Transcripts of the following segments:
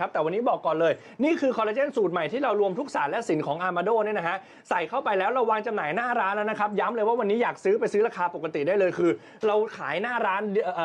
ครับ แต่วันนี้บอกก่อนเลย นี่คือคอลลาเจนสูตรใหม่ที่เรารวมทุกสารและสินของอาร์มาโดเนี่ยนะฮะ ใส่เข้าไปแล้วเราวางจำหน่ายหน้าร้านแล้วนะครับ ย้ำเลยว่าวันนี้อยากซื้อไปซื้อราคาปกติได้เลยคือ เราขายหน้าร้าน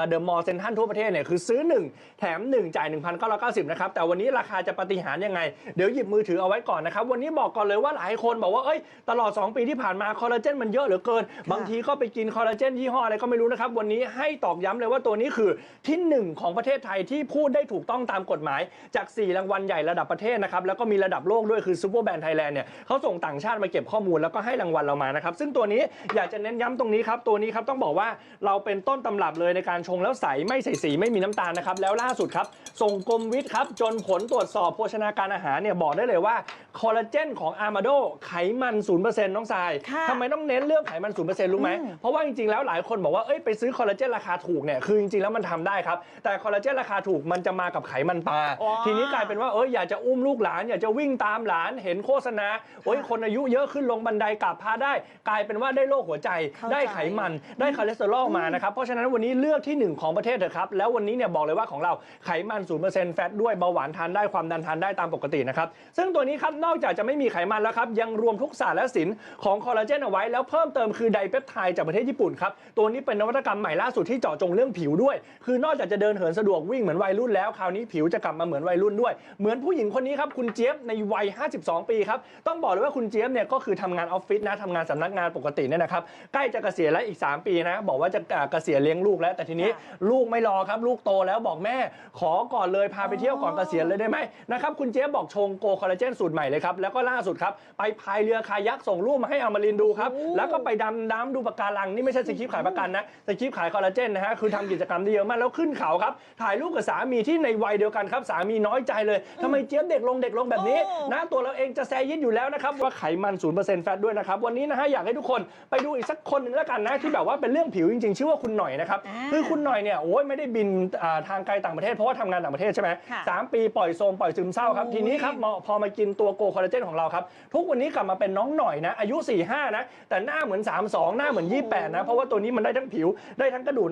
เดอะมอลล์เซ็นทรัลทั่วประเทศเนี่ยคือซื้อ 1 แถม 1 จ่าย 1,990นะครับแต่วันนี้ราคาจะปฏิหารยังไงเดี๋ยวหยิบมือถือเอาไว้ก่อนนะครับวันนี้บอกก่อนเลยว่าหลายคนบอกว่าเอ้ยตลอด 2 ปีที่ผ่านมาคอลลาเจนมันเยอะเหลือเกิน บางทีก็ไปกินคอลลาเจนยี่ห้ออะไรก็ไม่รู้นะครับวันนี้ให้ตอกย้ำเลยว่าตัวนี้คือที่หนึ่งของประเทศไทยที่พูดได้ถูกต้องตามกฎหมายจาก 4 รางวัลใหญ่ระดับประเทศนะครับแล้วก็มีระดับโลกด้วยคือซูเปอร์แบรนด์ไทยแลนด์เนี่ยเขาส่งต่างชาติมาเก็บข้อมูลแล้วก็ให้รางวัลเรามานะครับซึ่งตัวนี้อยากจะเน้นย้ำตรงนี้ครับตัวนี้ครับต้องบอกว่าเราเป็นต้นตำรับเลยในการชงแล้วใสไม่ใส่สีไม่มีน้ำตาลนะครับแล้วล่าสุดครับส่งกรมวิทย์ครับจนผลตรวจสอบโภชนาการอาหารเนี่ยบอกได้เลยว่าคอลลาเจนของอาร์มาโดไขมัน0%น้องทรายค่ะทำไมต้องเน้นเรื่องไขมัน0%รู้ไหมอืมเพราะว่าจริงๆแล้วหลายคนบอกว่าเอ้ยไปซื้อคอลลาเจนราคาถูกเนี่ยคือจริงๆแล้วมันทำได้ครับแต่คอลลาเจนราคาถูกมันจะมากับไขมันปลาอ๋อทีนี้กลายเป็นว่าเอ้ยอยากจะอุ้มลูกหลาน อยากจะวิ่งตามหลานเห็นโฆษณาโอ้ยคนอายุเยอะขึ้นลงบันไดกลับพาได้ กลายเป็นว่าได้โรคหัวใจเข้าใจได้ไขมันได้คอเลสเตอรอลมานะครับเพราะฉะนั้นวันนี้เลือกที่หนึ่งของประเทศเถอะครับ แล้ววันนี้เนี่ยบอกเลยว่าของเราไขมัน0%แฟตด้วยเบาหวานทานได้ความดันทานได้ตามปกตินะครับซึ่งตัวนี้ครับนอกจากจะไม่มีไขมันแล้วครับยังรวมทุกสารและสินของคอลลาเจนเอาไว้แล้วเพิ่มเติมคือไดเปปไทด์จากประเทศญี่ปุ่นครับตัวนี้เป็นนวัตกรรมใหม่ล่าสุดที่เจาะจงเรื่องผิวด้วย คือนอกจากจะเดินเหินสะดวกวิ่งเหมือนวัยรุ่นแล้วคราวนี้ผิวจะกลับมาเหมือนวัยรุ่นด้วย เหมือนผู้หญิงคนนี้ครับคุณเจี๊ยบในวัย 52 ปีครับต้องบอกเลยว่าคุณเจี๊ยบเนี่ยก็คือทำงานออฟฟิศนะทำงานสำนักงานปกติเนี่ยนะครับใกล้จะเกษียณแล้วอีก 3 ปีนะบอกว่าจะเอ่อเกษียณเลี้ยงลูกแล้ว แต่ทีนี้ค่ะลูกไม่รอครับ ลูกโตแล้วบอกแม่ ขอก่อนเลยพาไปเที่ยวก่อนเกษียณเลยได้ไหมนะครับคุณเจี๊ยบบอกชงโกคอลลาเจนสูตรใหม่เลยครับแล้วก็ล่าสุดครับไปพายเรือคายักส่งรูปมาให้อมรินทร์ดูครับโอ้แล้วก็ไปดำน้ำดูปะการังนี่ไม่ใช่สคริปต์ขายประกันนะสคริปต์ขายคอลลาเจนนะฮะคือทำกิจกรรมได้เยอะมากแล้วขึ้นเขาครับถ่ายรูปกับสามีที่ในวัยเดียวกันครับสามีน้อยใจเลยทำไมเจี๊ยบเด็กลงเด็กลงแบบนี้โอ้นะตัวเราเองจะแซยิดอยู่แล้วนะครับว่าไขมัน0%แฟตด้วยนะครับวันนี้นะฮะอยากให้ทุกคนไปดูอีกสักคนหนึ่งแล้วกันนะที่แบบว่าเป็นเรื่องผิวจริงๆ ชื่อว่าคุณหน่อยนะครับอ่าคือคุณหน่อยเนี่ยโอ้ยไม่ได้บินอ่าทางไกลต่างประเทศเพราะว่าทำงานต่างประเทศใช่ไหมค่ะสามปีปล่อยโซมปล่อยซึมเศร้าครับโอ้ยทีนี้ครับพอพอมากินตัวโกคอลลาเจนของเราครับทุกวันนี้กลับมาเป็นน้องหน่อยนะอายุ 45นะแต่หน้าเหมือน 32 หน้าเหมือน 28นะเพราะว่าตัวนี้มันได้ทั้งผิวได้ทั้งกระดูกนะครับ